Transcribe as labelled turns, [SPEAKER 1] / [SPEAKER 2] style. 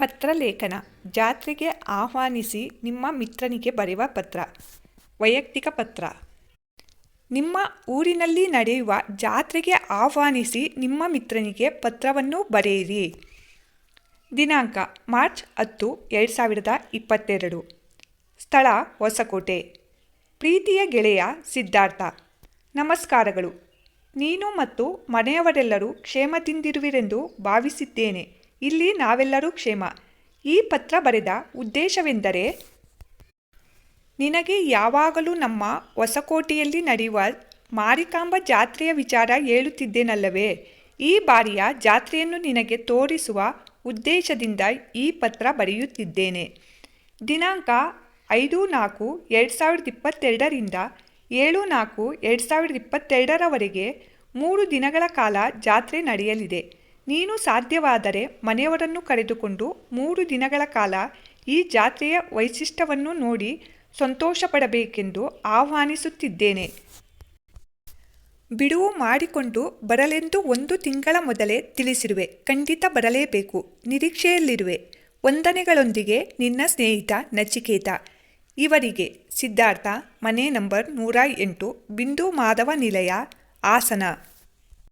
[SPEAKER 1] ಪತ್ರಲೇಖನ ಜಾತ್ರೆಗೆ ಆಹ್ವಾನಿಸಿ ನಿಮ್ಮ ಮಿತ್ರನಿಗೆ ಬರೆಯುವ ಪತ್ರ. ವೈಯಕ್ತಿಕ ಪತ್ರ. ನಿಮ್ಮ ಊರಿನಲ್ಲಿ ನಡೆಯುವ ಜಾತ್ರೆಗೆ ಆಹ್ವಾನಿಸಿ ನಿಮ್ಮ ಮಿತ್ರನಿಗೆ ಪತ್ರವನ್ನು ಬರೆಯಿರಿ. ದಿನಾಂಕ ಮಾರ್ಚ್ ಹತ್ತು, ಎರಡು ಸಾವಿರದ ಇಪ್ಪತ್ತೆರಡು. ಸ್ಥಳ ಹೊಸಕೋಟೆ. ಪ್ರೀತಿಯ ಗೆಳೆಯ ಸಿದ್ಧಾರ್ಥ. ನಮಸ್ಕಾರಗಳು. ನೀನು ಮತ್ತು ಮನೆಯವರೆಲ್ಲರೂ ಕ್ಷೇಮದಿಂದಿರುವಿರೆಂದು ಭಾವಿಸಿದ್ದೇನೆ. ಇಲ್ಲಿ ನಾವೆಲ್ಲರೂ ಕ್ಷೇಮ. ಈ ಪತ್ರ ಬರೆದ ಉದ್ದೇಶವೆಂದರೆ, ನಿನಗೆ ಯಾವಾಗಲೂ ನಮ್ಮ ಹೊಸಕೋಟೆಯಲ್ಲಿ ನಡೆಯುವ ಮಾರಿಕಾಂಬ ಜಾತ್ರೆಯ ವಿಚಾರ ಹೇಳುತ್ತಿದ್ದೇನಲ್ಲವೇ? ಈ ಬಾರಿಯ ಜಾತ್ರೆಯನ್ನು ನಿನಗೆ ತೋರಿಸುವ ಉದ್ದೇಶದಿಂದ ಈ ಪತ್ರ ಬರೆಯುತ್ತಿದ್ದೇನೆ. ದಿನಾಂಕ ಐದು ನಾಲ್ಕು ಎರಡು ಸಾವಿರದ ಇಪ್ಪತ್ತೆರಡರಿಂದ ಏಳು ನಾಲ್ಕು ಎರಡು ಸಾವಿರದ ಇಪ್ಪತ್ತೆರಡರವರೆಗೆ ಮೂರು ದಿನಗಳ ಕಾಲ ಜಾತ್ರೆ ನಡೆಯಲಿದೆ. ನೀನು ಸಾಧ್ಯವಾದರೆ ಮನೆಯವರನ್ನು ಕರೆದುಕೊಂಡು ಮೂರು ದಿನಗಳ ಕಾಲ ಈ ಜಾತ್ರೆಯ ವೈಶಿಷ್ಟ್ಯವನ್ನು ನೋಡಿ ಸಂತೋಷಪಡಬೇಕೆಂದು ಆಹ್ವಾನಿಸುತ್ತಿದ್ದೇನೆ. ಬಿಡುವು ಮಾಡಿಕೊಂಡು ಬರಲೆಂದು ಒಂದು ತಿಂಗಳ ಮೊದಲೇ ತಿಳಿಸಿರುವೆ. ಖಂಡಿತ ಬರಲೇಬೇಕು. ನಿರೀಕ್ಷೆಯಲ್ಲಿರುವೆ. ವಂದನೆಗಳೊಂದಿಗೆ ನಿನ್ನ ಸ್ನೇಹಿತ ನಚಿಕೇತ. ಇವರಿಗೆ ಸಿದ್ಧಾರ್ಥ ಮನೆ ನಂಬರ್ ನೂರ ಎಂಟು, ಬಿಂದು ಮಾಧವ ನಿಲಯ, ಹಾಸನ.